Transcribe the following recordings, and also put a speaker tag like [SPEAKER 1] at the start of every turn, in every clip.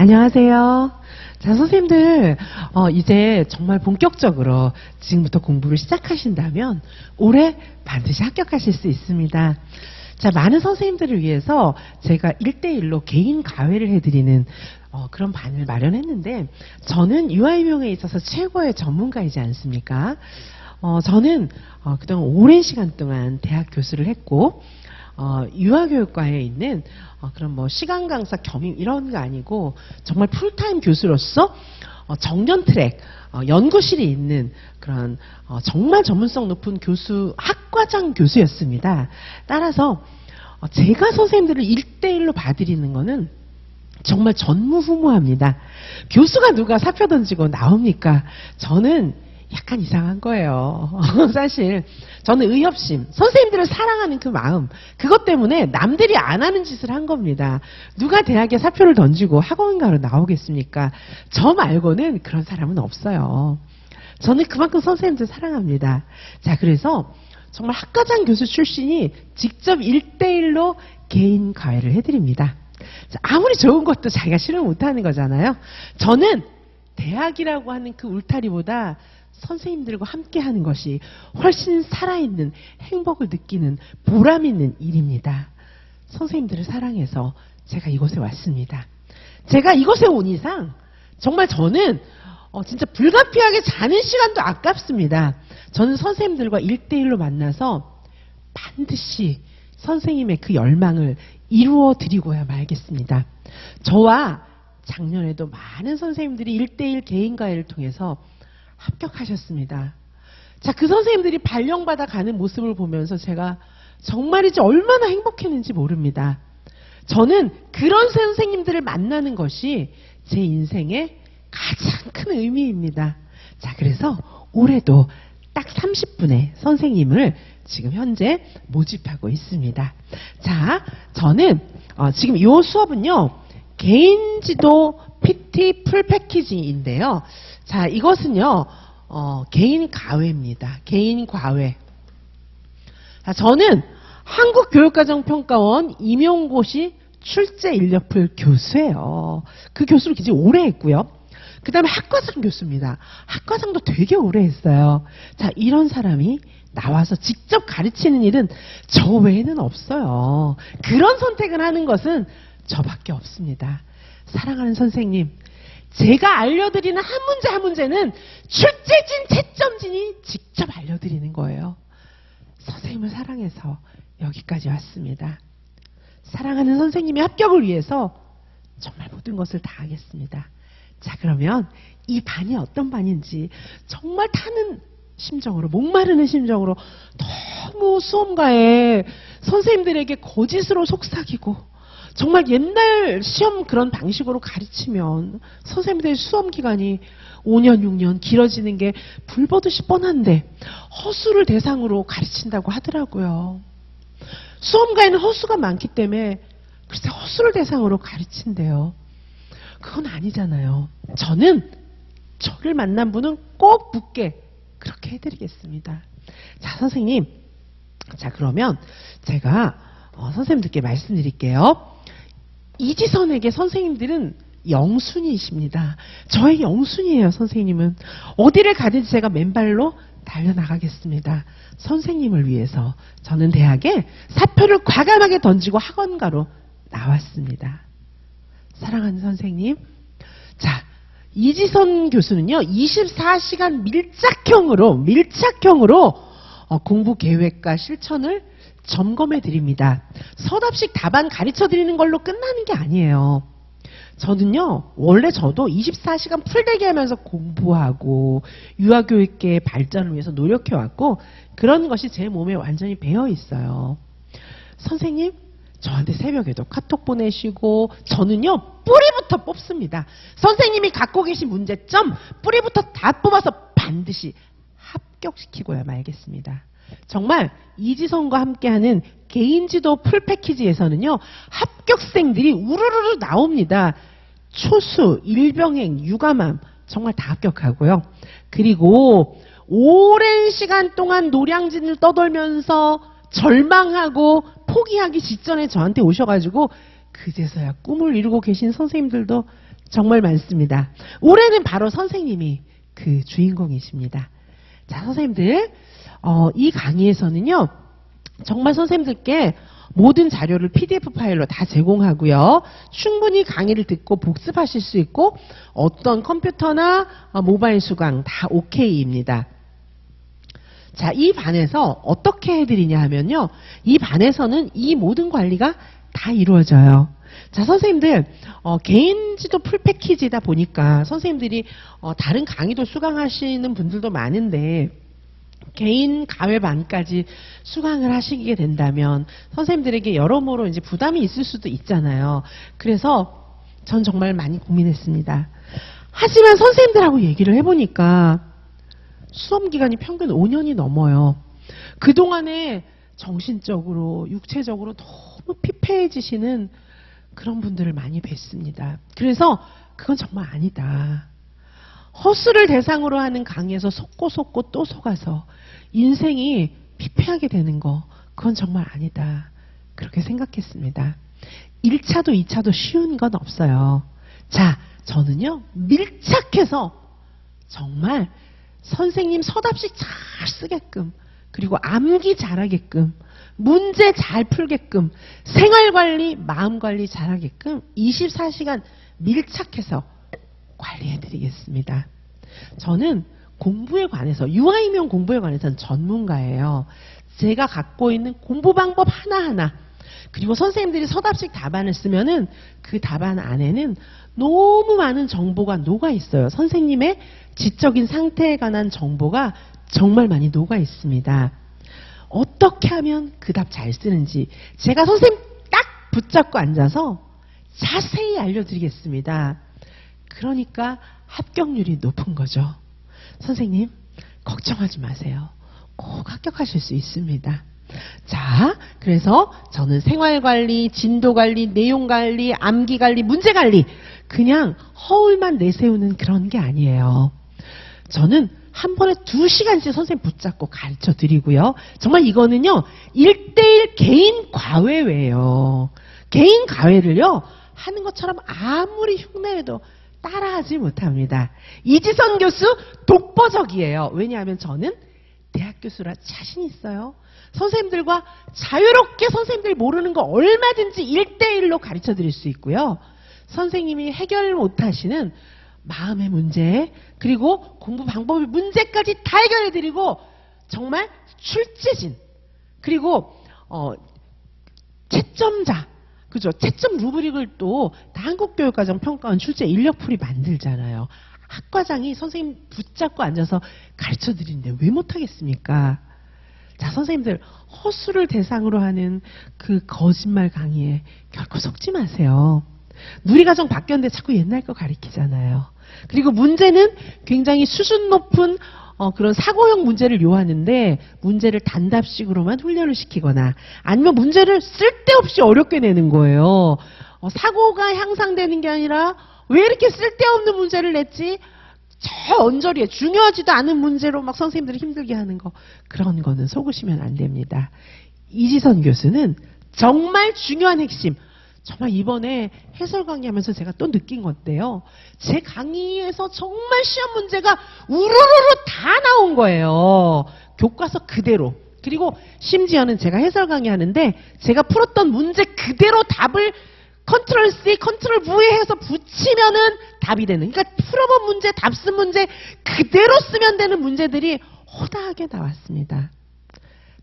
[SPEAKER 1] 안녕하세요. 자, 선생님들, 어, 이제 정말 본격적으로 지금부터 공부를 시작하신다면 올해 반드시 합격하실 수 있습니다. 자, 많은 선생님들을 위해서 제가 1대1로 개인 가회를 해드리는 어, 그런 반을 마련했는데 저는 유아유명에 있어서 최고의 전문가이지 않습니까? 어, 저는 어, 그동안 오랜 시간 동안 대학 교수를 했고 어, 유아교육과에 있는 어, 그런 뭐 시간 강사 겸임 이런 거 아니고 정말 풀타임 교수로서 어, 정년 트랙 어, 연구실이 있는 그런 어, 정말 전문성 높은 교수 학과장 교수였습니다. 따라서 어, 제가 선생님들을 일대일로 봐드리는 거는 정말 전무후무합니다. 교수가 누가 사표 던지고 나옵니까? 저는 약간 이상한 거예요. 사실 저는 의협심, 선생님들을 사랑하는 그 마음, 그것 때문에 남들이 안 하는 짓을 한 겁니다. 누가 대학에 사표를 던지고 학원가로 나오겠습니까? 저 말고는 그런 사람은 없어요. 저는 그만큼 선생님들 사랑합니다. 자, 그래서 정말 학과장 교수 출신이 직접 일대일로 개인 과외를 해드립니다. 자, 아무리 좋은 것도 자기가 실현 못하는 거잖아요. 저는 대학이라고 하는 그 울타리보다 선생님들과 함께 하는 것이 훨씬 살아있는 행복을 느끼는 보람 있는 일입니다. 선생님들을 사랑해서 제가 이곳에 왔습니다. 제가 이곳에 온 이상 정말 저는 어, 진짜 불가피하게 자는 시간도 아깝습니다. 저는 선생님들과 일대일로 만나서 반드시 선생님의 그 열망을 이루어 드리고야 말겠습니다. 저와 작년에도 많은 선생님들이 일대일 개인 과외를 통해서 합격하셨습니다. 자, 그 선생님들이 발령받아 가는 모습을 보면서 제가 정말이지 얼마나 행복했는지 모릅니다. 저는 그런 선생님들을 만나는 것이 제 인생의 가장 큰 의미입니다. 자, 그래서 올해도 딱 30분의 선생님을 지금 현재 모집하고 있습니다. 자, 저는 어, 지금 이 수업은요, 개인 지도 PT 풀 패키지인데요. 자, 이것은요, 어, 개인 과외입니다. 개인 과외. 자, 저는 한국교육과정평가원 임용고시 출제 인력풀 교수예요. 그 교수를 굉장히 오래 했고요. 그 다음에 학과장 교수입니다. 학과장도 되게 오래 했어요. 자, 이런 사람이 나와서 직접 가르치는 일은 저 외에는 없어요. 그런 선택을 하는 것은 저밖에 없습니다. 사랑하는 선생님, 제가 알려드리는 한 문제 한 문제는 출제진, 채점진이 직접 알려드리는 거예요. 선생님을 사랑해서 여기까지 왔습니다. 사랑하는 선생님의 합격을 위해서 정말 모든 것을 다 하겠습니다. 자, 그러면 이 반이 어떤 반인지 정말 타는 심정으로, 목마르는 심정으로 너무 수험가에 선생님들에게 거짓으로 속삭이고 정말 옛날 시험 그런 방식으로 가르치면 선생님들의 수험 기간이 5년, 6년 길어지는 게 불보듯이 뻔한데 허수를 대상으로 가르친다고 하더라고요. 수험가에는 허수가 많기 때문에 글쎄 허수를 대상으로 가르친대요. 그건 아니잖아요. 저는 저를 만난 분은 꼭 붙게 그렇게 해드리겠습니다. 자, 선생님. 자, 그러면 제가 어, 선생님들께 말씀드릴게요. 이지선에게 선생님들은 영순이십니다. 저의 영순이에요, 선생님은. 어디를 가든지 제가 맨발로 달려나가겠습니다. 선생님을 위해서 저는 대학에 사표를 과감하게 던지고 학원가로 나왔습니다. 사랑하는 선생님. 자, 이지선 교수는요, 24시간 밀착형으로, 밀착형으로 어, 공부 계획과 실천을 점검해 드립니다. 서답식 답안 가르쳐 드리는 걸로 끝나는 게 아니에요. 저는요, 원래 저도 24시간 풀대기 하면서 공부하고 유아교육계의 발전을 위해서 노력해왔고, 그런 것이 제 몸에 완전히 배어 있어요. 선생님, 저한테 새벽에도 카톡 보내시고, 저는요, 뿌리부터 뽑습니다. 선생님이 갖고 계신 문제점, 뿌리부터 다 뽑아서 반드시 합격시키고야 말겠습니다. 정말 이지선과 함께하는 개인지도 풀 패키지에서는요 합격생들이 우르르르 나옵니다. 초수, 일병행, 육아맘 정말 다 합격하고요. 그리고 오랜 시간 동안 노량진을 떠돌면서 절망하고 포기하기 직전에 저한테 오셔가지고 그제서야 꿈을 이루고 계신 선생님들도 정말 많습니다. 올해는 바로 선생님이 그 주인공이십니다. 자, 선생님들, 어, 이 강의에서는요, 정말 선생님들께 모든 자료를 PDF 파일로 다 제공하고요. 충분히 강의를 듣고 복습하실 수 있고 어떤 컴퓨터나 어, 모바일 수강 다 오케이입니다. 자, 이 반에서 어떻게 해드리냐 하면요. 이 반에서는 이 모든 관리가 다 이루어져요. 자, 선생님들, 어, 개인 지도 풀 패키지다 보니까 선생님들이 어, 다른 강의도 수강하시는 분들도 많은데 개인 가외반까지 수강을 하시게 된다면 선생님들에게 여러모로 이제 부담이 있을 수도 있잖아요. 그래서 전 정말 많이 고민했습니다. 하지만 선생님들하고 얘기를 해보니까 수험 기간이 평균 5년이 넘어요. 그동안에 정신적으로, 육체적으로 너무 피폐해지시는 그런 분들을 많이 뵀습니다. 그래서 그건 정말 아니다. 허수를 대상으로 하는 강의에서 속고 속고 또 속아서 인생이 피폐하게 되는 거, 그건 정말 아니다. 그렇게 생각했습니다. 1차도 2차도 쉬운 건 없어요. 자, 저는요, 밀착해서 정말 선생님 서답식 잘 쓰게끔, 그리고 암기 잘하게끔, 문제 잘 풀게끔, 생활 관리, 마음 관리 잘하게끔 24시간 밀착해서 관리해드리겠습니다. 저는 공부에 관해서, 유아이명 공부에 관해서는 전문가예요. 제가 갖고 있는 공부 방법 하나하나, 그리고 선생님들이 서답식 답안을 쓰면은 그 답안 안에는 너무 많은 정보가 녹아 있어요. 선생님의 지적인 상태에 관한 정보가 정말 많이 녹아 있습니다. 어떻게 하면 그 답 잘 쓰는지 제가 선생님 딱 붙잡고 앉아서 자세히 알려드리겠습니다. 그러니까 합격률이 높은 거죠. 선생님, 걱정하지 마세요. 꼭 합격하실 수 있습니다. 자, 그래서 저는 생활관리, 진도관리, 내용관리, 암기관리, 문제관리, 그냥 허울만 내세우는 그런 게 아니에요. 저는 한 번에 두 시간씩 선생님 붙잡고 가르쳐 드리고요. 정말 이거는요, 1대1 개인 과외예요. 개인 과외를요, 하는 것처럼 아무리 흉내내도 따라하지 못합니다. 이지선 교수 독보적이에요. 왜냐하면 저는 대학 교수라 자신 있어요. 선생님들과 자유롭게 선생님들 모르는 거 얼마든지 1대1로 가르쳐 드릴 수 있고요. 선생님이 해결 못 하시는 마음의 문제, 그리고 공부 방법의 문제까지 다 해결해 드리고, 정말 출제진, 그리고, 어, 채점자, 그죠? 채점 루브릭을 또 한국교육과정 평가원 출제 인력풀이 만들잖아요. 학과장이 선생님 붙잡고 앉아서 가르쳐 드리는데 왜 못하겠습니까? 자, 선생님들, 허수를 대상으로 하는 그 거짓말 강의에 결코 속지 마세요. 누리과정 바뀌었는데 자꾸 옛날 거 가리키잖아요. 그리고 문제는 굉장히 수준 높은 어, 그런 사고형 문제를 요하는데 문제를 단답식으로만 훈련을 시키거나 아니면 문제를 쓸데없이 어렵게 내는 거예요. 어, 사고가 향상되는 게 아니라 왜 이렇게 쓸데없는 문제를 냈지? 저 언저리에 중요하지도 않은 문제로 막 선생님들이 힘들게 하는 거 그런 거는 속으시면 안 됩니다. 이지선 교수는 정말 중요한 핵심 정말 이번에 해설 강의하면서 제가 또 느낀 건데요. 제 강의에서 정말 시험 문제가 우르르르 다 나온 거예요. 교과서 그대로. 그리고 심지어는 제가 해설 강의하는데 제가 풀었던 문제 그대로 답을 컨트롤 C, 컨트롤 V 해서 붙이면은 답이 되는. 그러니까 풀어본 문제, 답 쓴 문제 그대로 쓰면 되는 문제들이 허다하게 나왔습니다.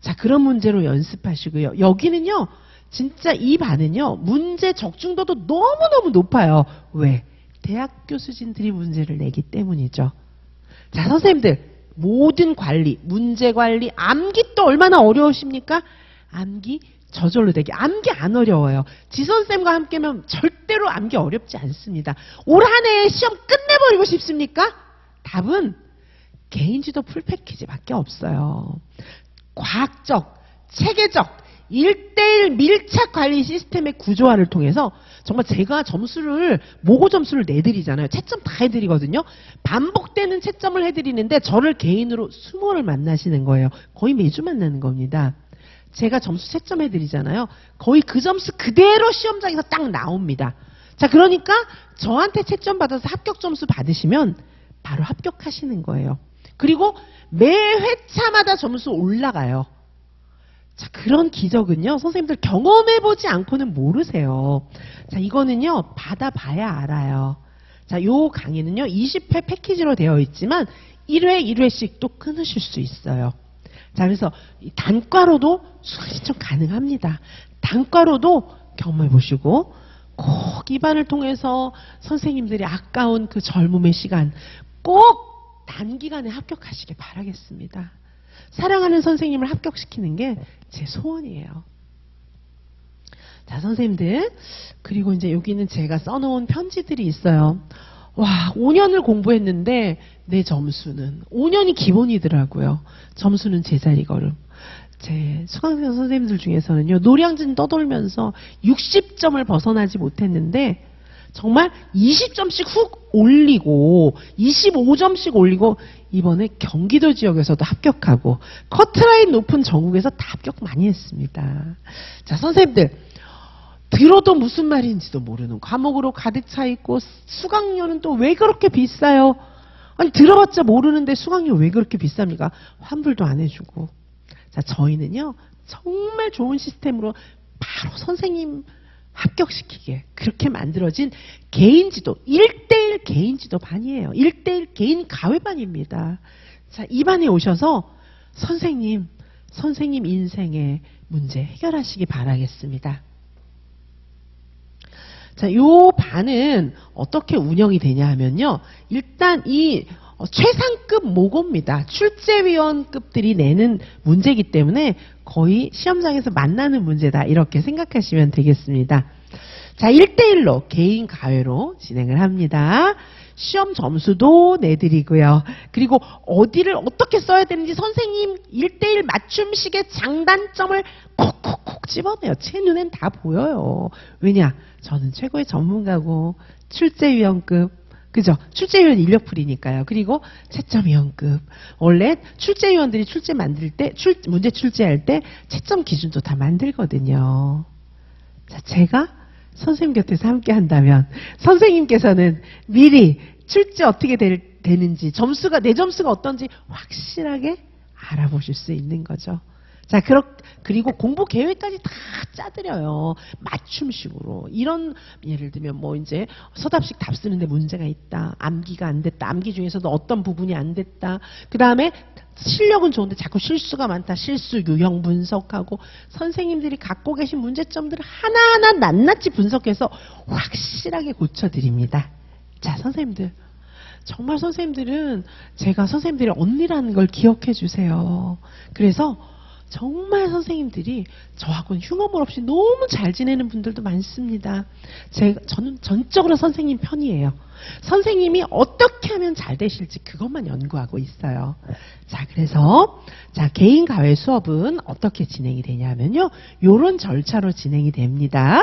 [SPEAKER 1] 자, 그런 문제로 연습하시고요. 여기는요, 진짜 이 반은요, 문제 적중도도 너무너무 높아요. 왜? 대학 교수진들이 문제를 내기 때문이죠. 자, 선생님들, 모든 관리, 문제 관리, 암기 또 얼마나 어려우십니까? 암기 저절로 되게. 암기 안 어려워요. 지선쌤과 함께면 절대로 암기 어렵지 않습니다. 올 한 해 시험 끝내버리고 싶습니까? 답은 개인지도 풀 패키지밖에 없어요. 과학적, 체계적, 1대1 밀착 관리 시스템의 구조화를 통해서 정말 제가 점수를 모고 점수를 내드리잖아요. 채점 다 해드리거든요. 반복되는 채점을 해드리는데 저를 개인으로 수모를 만나시는 거예요. 거의 매주 만나는 겁니다. 제가 점수 채점해드리잖아요. 거의 그 점수 그대로 시험장에서 딱 나옵니다. 자, 그러니까 저한테 채점 받아서 합격 점수 받으시면 바로 합격하시는 거예요. 그리고 매 회차마다 점수 올라가요. 자, 그런 기적은요, 선생님들 경험해보지 않고는 모르세요. 자, 이거는요, 받아봐야 알아요. 자, 요 강의는요, 20회 패키지로 되어 있지만, 1회, 1회씩 또 끊으실 수 있어요. 자, 그래서 이 단과로도 수강 신청 가능합니다. 단과로도 경험해보시고, 꼭 입안을 통해서 선생님들이 아까운 그 젊음의 시간 꼭 단기간에 합격하시길 바라겠습니다. 사랑하는 선생님을 합격시키는 게 제 소원이에요. 자, 선생님들. 그리고 이제 여기는 제가 써놓은 편지들이 있어요. 와, 5년을 공부했는데 내 점수는 5년이 기본이더라고요. 점수는 제자리 걸음. 제 수강생 선생님들 중에서는요, 노량진 떠돌면서 60점을 벗어나지 못했는데, 정말 20점씩 훅 올리고, 25점씩 올리고, 이번에 경기도 지역에서도 합격하고, 커트라인 높은 전국에서 다 합격 많이 했습니다. 자, 선생님들. 들어도 무슨 말인지도 모르는 과목으로 가득 차 있고, 수강료는 또 왜 그렇게 비싸요? 아니, 들어봤자 모르는데 수강료 왜 그렇게 비쌉니까? 환불도 안 해주고. 자, 저희는요, 정말 좋은 시스템으로 바로 선생님 합격시키게 그렇게 만들어진 개인 지도, 1대1 개인 지도반이에요. 1대1 개인 가외반입니다. 자, 이 반에 오셔서 선생님, 선생님 인생의 문제 해결하시기 바라겠습니다. 자, 요 반은 어떻게 운영이 되냐 하면요. 일단 이 어, 최상급 모고입니다. 출제위원급들이 내는 문제이기 때문에 거의 시험장에서 만나는 문제다. 이렇게 생각하시면 되겠습니다. 자, 1대1로 개인 가외로 진행을 합니다. 시험 점수도 내드리고요. 그리고 어디를 어떻게 써야 되는지 선생님 1대1 맞춤식의 장단점을 콕콕콕 집어내요. 제 눈엔 다 보여요. 왜냐? 저는 최고의 전문가고 출제위원급 그죠? 출제위원 인력풀이니까요. 그리고 채점 위원급. 원래 출제위원들이 출제 만들 때, 출, 문제 출제할 때 채점 기준도 다 만들거든요. 자, 제가 선생님 곁에서 함께 한다면 선생님께서는 미리 출제 어떻게 될, 되는지 점수가 내 점수가 어떤지 확실하게 알아보실 수 있는 거죠. 자, 그렇, 그리고 공부 계획까지 다 짜드려요. 맞춤식으로. 이런, 예를 들면 뭐 이제 서답식 답 쓰는데 문제가 있다. 암기가 안 됐다. 암기 중에서도 어떤 부분이 안 됐다. 그 다음에 실력은 좋은데 자꾸 실수가 많다. 실수 유형 분석하고 선생님들이 갖고 계신 문제점들을 하나하나 낱낱이 분석해서 확실하게 고쳐드립니다. 자, 선생님들. 정말 선생님들은 제가 선생님들의 언니라는 걸 기억해 주세요. 그래서 정말 선생님들이 저하고는 흉어물 없이 너무 잘 지내는 분들도 많습니다. 제가, 저는 전적으로 선생님 편이에요. 선생님이 어떻게 하면 잘 되실지 그것만 연구하고 있어요. 자, 그래서, 자, 개인 가외 수업은 어떻게 진행이 되냐면요. 요런 절차로 진행이 됩니다.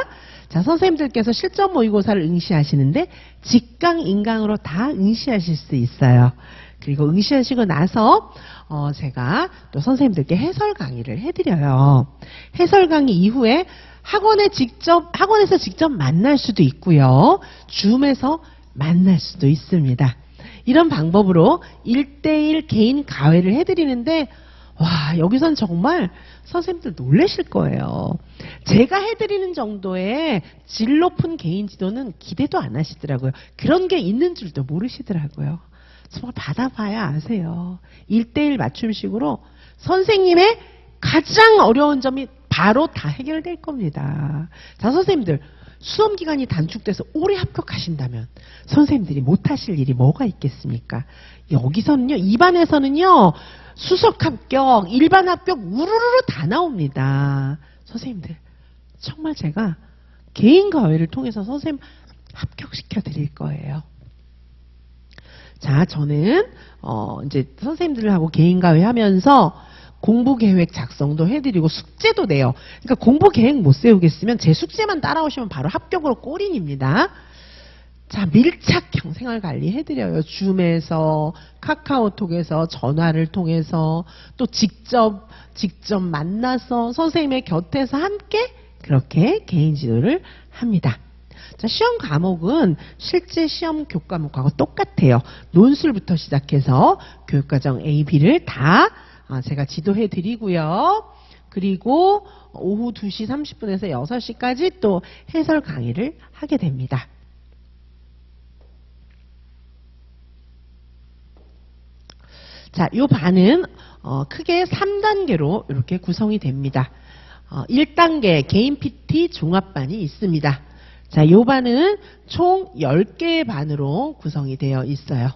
[SPEAKER 1] 자, 선생님들께서 실전 모의고사를 응시하시는데 직강, 인강으로 다 응시하실 수 있어요. 그리고 응시하시고 나서 어 제가 또 선생님들께 해설 강의를 해드려요. 해설 강의 이후에 학원에 직접 학원에서 직접 만날 수도 있고요. 줌에서 만날 수도 있습니다. 이런 방법으로 1대1 개인 가회를 해드리는데 와 여기선 정말 선생님들 놀라실 거예요. 제가 해드리는 정도의 질 높은 개인 지도는 기대도 안 하시더라고요. 그런 게 있는 줄도 모르시더라고요. 정말 받아봐야 아세요. 1대1 맞춤식으로 선생님의 가장 어려운 점이 바로 다 해결될 겁니다. 자, 선생님들. 수험 기간이 단축돼서 오래 합격하신다면 선생님들이 못하실 일이 뭐가 있겠습니까? 여기서는요, 입안에서는요, 수석 합격, 일반 합격, 우르르르 다 나옵니다. 선생님들, 정말 제가 개인 과외를 통해서 선생님 합격시켜 드릴 거예요. 자, 저는 어 이제 선생님들하고 개인 과외 하면서 공부 계획 작성도 해드리고 숙제도 내요. 그러니까 공부 계획 못 세우겠으면 제 숙제만 따라오시면 바로 합격으로 꼬린입니다. 자, 밀착형 생활 관리 해드려요. 줌에서, 카카오톡에서, 전화를 통해서, 또 직접, 직접 만나서 선생님의 곁에서 함께 그렇게 개인 지도를 합니다. 자, 시험 과목은 실제 시험 교과목하고 똑같아요. 논술부터 시작해서 교육과정 A, B를 다 아, 제가 지도해 드리고요. 그리고 오후 2시 30분에서 6시까지 또 해설 강의를 하게 됩니다. 자, 요 반은 어, 크게 3단계로 이렇게 구성이 됩니다. 어, 1단계 개인 PT 종합반이 있습니다. 자, 요 반은 총 10개의 반으로 구성이 되어 있어요.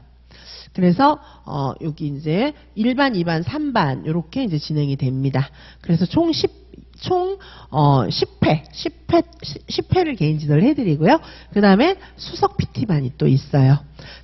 [SPEAKER 1] 그래서 어, 여기 이제 1반, 2반, 3반 이렇게 이제 진행이 됩니다. 그래서 총 10, 총 어, 10회, 10회, 10회를 개인 지도를 해드리고요. 그 다음에 수석 PT반이 또 있어요.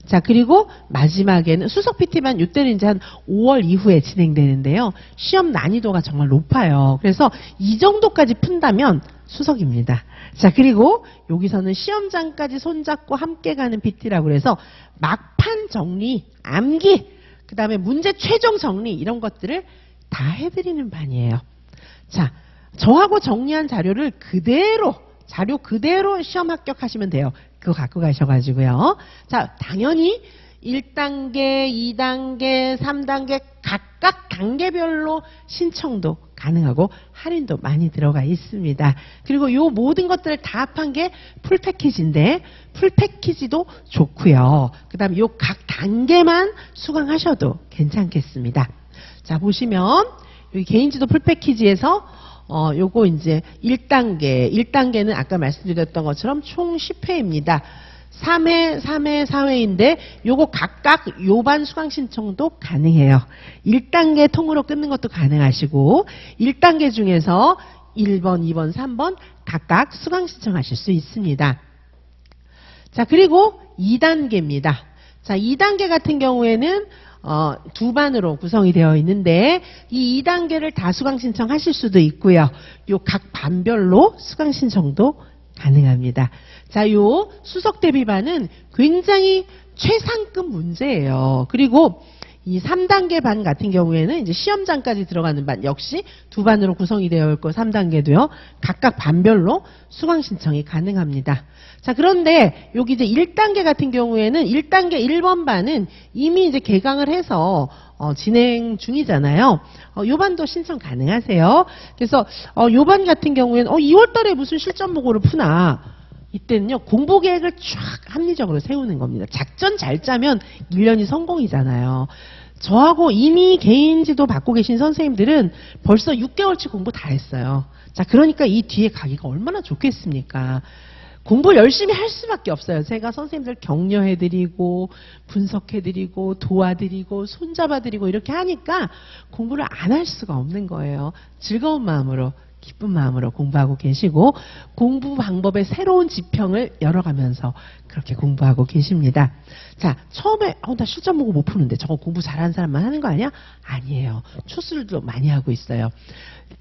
[SPEAKER 1] 자 그리고 마지막에는 수석 PT반 이때는 이제 한 5월 이후에 진행되는데요. 시험 난이도가 정말 높아요. 그래서 이 정도까지 푼다면 수석입니다. 자 그리고 여기서는 시험장까지 손잡고 함께 가는 PT라고 해서 막판 정리, 암기, 그 다음에 문제 최종 정리 이런 것들을 다 해드리는 반이에요. 자, 저하고 정리한 자료를 그대로 자료 그대로 시험 합격하시면 돼요. 그거 갖고 가셔가지고요. 자, 당연히 1단계, 2단계, 3단계 각각 단계별로 신청도 가능하고 할인도 많이 들어가 있습니다. 그리고 이 모든 것들을 다 합한 게 풀 패키지인데 풀 패키지도 좋고요. 그 다음에 요각 단계만 수강하셔도 괜찮겠습니다. 자 보시면 여기 개인지도 풀 패키지에서 어, 요거 이제 1단계. 1단계는 아까 말씀드렸던 것처럼 총 10회입니다. 3회, 3회, 4회인데 요거 각각 요반 수강 신청도 가능해요. 1단계 통으로 끊는 것도 가능하시고 1단계 중에서 1번, 2번, 3번 각각 수강 신청하실 수 있습니다. 자, 그리고 2단계입니다. 자, 2단계 같은 경우에는 어, 두 반으로 구성이 되어 있는데 이 2단계를 다 수강 신청하실 수도 있고요. 요 각 반별로 수강 신청도 가능합니다. 자, 요 수석 대비반은 굉장히 최상급 문제예요. 그리고 이 3단계 반 같은 경우에는 이제 시험장까지 들어가는 반 역시 두 반으로 구성이 되어 있고 3단계도요. 각각 반별로 수강 신청이 가능합니다. 자, 그런데 여기 이제 1단계 같은 경우에는 1단계 1번 반은 이미 이제 개강을 해서 어, 진행 중이잖아요. 어, 요 반도 신청 가능하세요. 그래서 어, 요반 같은 경우에는 어, 2월 달에 무슨 실전 보고를 푸나 이때는요, 공부 계획을 쫙 합리적으로 세우는 겁니다. 작전 잘 짜면 1년이 성공이잖아요. 저하고 이미 개인 지도 받고 계신 선생님들은 벌써 6개월치 공부 다 했어요. 자, 그러니까 이 뒤에 가기가 얼마나 좋겠습니까? 공부 열심히 할 수밖에 없어요. 제가 선생님들 격려해드리고, 분석해드리고, 도와드리고, 손잡아드리고, 이렇게 하니까 공부를 안 할 수가 없는 거예요. 즐거운 마음으로 기쁜 마음으로 공부하고 계시고 공부 방법의 새로운 지평을 열어가면서 그렇게 공부하고 계십니다. 자, 처음에 어, 나 실전 보고 못 푸는데 저거 공부 잘하는 사람만 하는 거 아니야? 아니에요. 추스들도 많이 하고 있어요.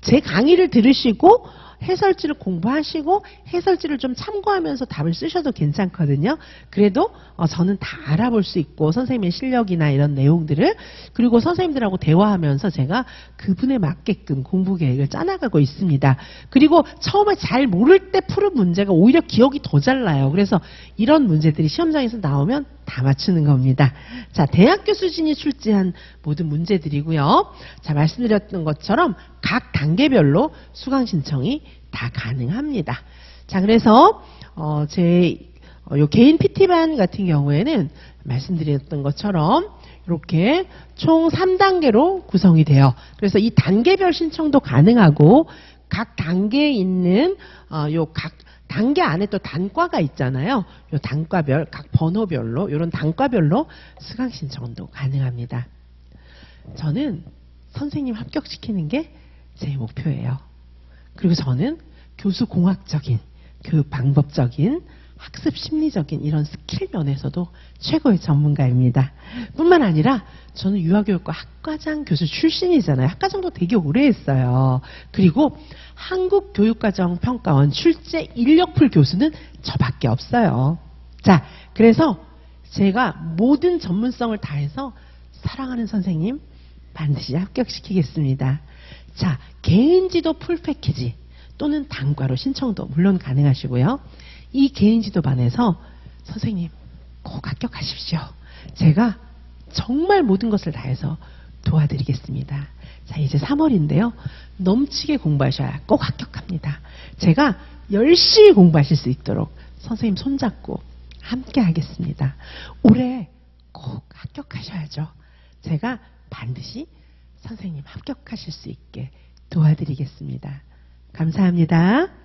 [SPEAKER 1] 제 강의를 들으시고 해설지를 공부하시고 해설지를 좀 참고하면서 답을 쓰셔도 괜찮거든요. 그래도 어, 저는 다 알아볼 수 있고 선생님의 실력이나 이런 내용들을 그리고 선생님들하고 대화하면서 제가 그분에 맞게끔 공부 계획을 짜나가고 있습니다. 그리고 처음에 잘 모를 때 푸는 문제가 오히려 기억이 더 잘 나요. 그래서 이런 문제들이 시험장에서 나오면 다 맞추는 겁니다. 자, 대학교 수준이 출제한 모든 문제들이고요. 자, 말씀드렸던 것처럼 각 단계별로 수강 신청이 다 가능합니다. 자, 그래서 어, 제 어, 요 개인 PT반 같은 경우에는 말씀드렸던 것처럼 이렇게 총 3단계로 구성이 돼요. 그래서 이 단계별 신청도 가능하고 각 단계에 있는 어, 요각 단계 안에 또 단과가 있잖아요. 요 단과별 각 번호별로 이런 단과별로 수강 신청도 가능합니다. 저는 선생님 합격시키는 게 제 목표예요. 그리고 저는 교수 공학적인 교육 방법적인 학습 심리적인 이런 스킬 면에서도 최고의 전문가입니다. 뿐만 아니라 저는 유아교육과 학과장 교수 출신이잖아요. 학과장도 되게 오래 했어요. 그리고 한국교육과정평가원 출제 인력풀 교수는 저밖에 없어요. 자, 그래서 제가 모든 전문성을 다해서 사랑하는 선생님 반드시 합격시키겠습니다. 자, 개인지도 풀 패키지 또는 단과로 신청도 물론 가능하시고요. 이 개인지도 반에서 선생님 꼭 합격하십시오. 제가 정말 모든 것을 다해서 도와드리겠습니다. 자, 이제 3월인데요. 넘치게 공부하셔야 꼭 합격합니다. 제가 열심히 공부하실 수 있도록 선생님 손잡고 함께 하겠습니다. 올해 꼭 합격하셔야죠. 제가 반드시 선생님 합격하실 수 있게 도와드리겠습니다. 감사합니다.